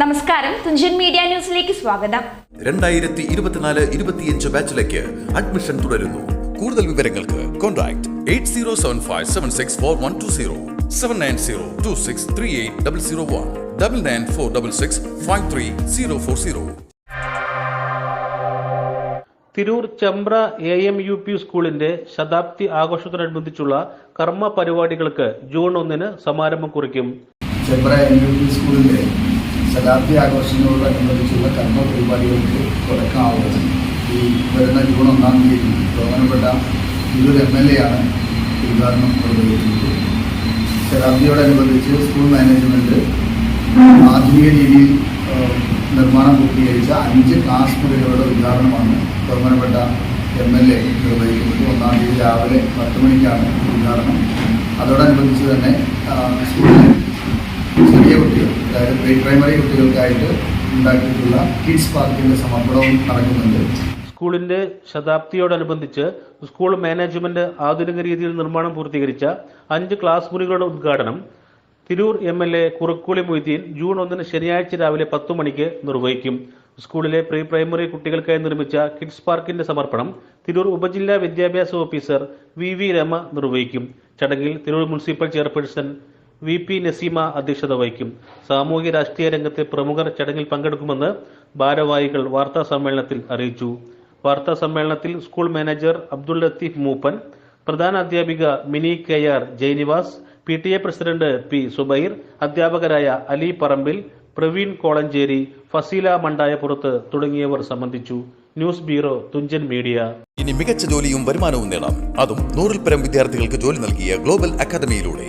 നമസ്കാരം. തുഞ്ചൻ മീഡിയ ന്യൂസിലേക്ക് സ്വാഗതം. രണ്ടായിരത്തി ഇരുപത്തിനാല് ഇരുപത്തിയഞ്ച് ബാച്ചിലേക്ക് അഡ്മിഷൻ തുടരുന്നു. കൂടുതൽ വിവരങ്ങൾക്ക് contact eight zero seven five seven six four one two zero seven nine zero two six three eight double zero one double nine four double six five three zero four zero. Tirur Chembra A M U P സ്കൂളിന്റെ ശതാബ്ദി ആഘോഷത്തോടനുബന്ധിച്ചുള്ള കർമ്മ പരിപാടികൾക്ക് June ഒന്നിന് സമാരംഭം കുറിക്കും. Chembra M U P സ്കൂളിന്റെ ശതാബ്ദി ആഘോഷങ്ങളോടനുബന്ധിച്ചുള്ള കർമ്മ പരിപാടികൾക്ക് തുടക്കമാവുന്നത്. ഈ വരുന്ന ജൂൺ ഒന്നാം തീയതി ബഹുമാനപ്പെട്ട തിരൂർ എം എൽ എ ആണ് ഉദ്ഘാടനം നിർവഹിക്കുന്നത്. ശതാബ്ദിയോടനുബന്ധിച്ച് സ്കൂൾ മാനേജ്മെന്റ് ആധുനിക രീതിയിൽ നിർമ്മാണം പൂർത്തീകരിച്ച അഞ്ച് ക്ലാസ് മുറികളുടെ ഉദ്ഘാടനമാണ് ബഹുമാനപ്പെട്ട എം എൽ എ നിർവഹിക്കുന്നത്. ഒന്നാം തീയതി രാവിലെ പത്ത് മണിക്കാണ് ഉദ്ഘാടനം. അതോടനുബന്ധിച്ച് തന്നെ സ്കൂളിൽ പ്രീ പ്രൈമറി കുട്ടികൾക്കായിട്ട് ഉണ്ടാക്കിയിട്ടുള്ള കിഡ്സ് പാർക്കിന്റെ സമർപ്പണവും നടക്കുന്നുണ്ട്. സ്കൂളിന്റെ ശതാബ്ദിയോടനുബന്ധിച്ച് സ്കൂൾ മാനേജ്മെന്റ് ആധുനിക രീതിയിൽ നിർമ്മാണം പൂർത്തീകരിച്ച അഞ്ച് ക്ലാസ് മുറികളുടെ ഉദ്ഘാടനം Tirur M L A Kurukkoli Moideen June ഒന്നിന് ശനിയാഴ്ച രാവിലെ പത്തു മണിക്ക് നിർവഹിക്കും. സ്കൂളിലെ പ്രീ പ്രൈമറി കുട്ടികൾക്കായി നിർമ്മിച്ച കിഡ്സ് പാർക്കിന്റെ സമർപ്പണം തിരൂർ ഉപജില്ലാ വിദ്യാഭ്യാസ ഓഫീസർ വി വി രമ നിർവഹിക്കും. ചടങ്ങിൽ Tirur municipal chairperson V P Naseema അധ്യക്ഷത വഹിക്കും. സാമൂഹ്യ രാഷ്ട്രീയ രംഗത്തെ പ്രമുഖർ ചടങ്ങിൽ പങ്കെടുക്കുമെന്ന് ഭാരവാഹികൾ വാർത്താ സമ്മേളനത്തിൽ അറിയിച്ചു. വാർത്താ സമ്മേളനത്തിൽ സ്കൂൾ മാനേജർ അബ്ദുൾ ലത്തീഫ് മൂപ്പൻ പ്രധാന അധ്യാപിക Mini K R Jayanivas P T A president P Zubair അധ്യാപകരായ അലി പറമ്പിൽ പ്രവീൺ കോളഞ്ചേരി ഫസീല മണ്ടായപ്പുറത്ത് തുടങ്ങിയവർ സംബന്ധിച്ചു. News bureau Thunchan media. ഇനി മികച്ച ജോലിയും വരുമാനവും നേടാം. അതും നൂറിൽ പരം വിദ്യാർത്ഥികൾക്ക് ജോലി നൽകിയ ഗ്ലോബൽ അക്കാദമിയിലൂടെ.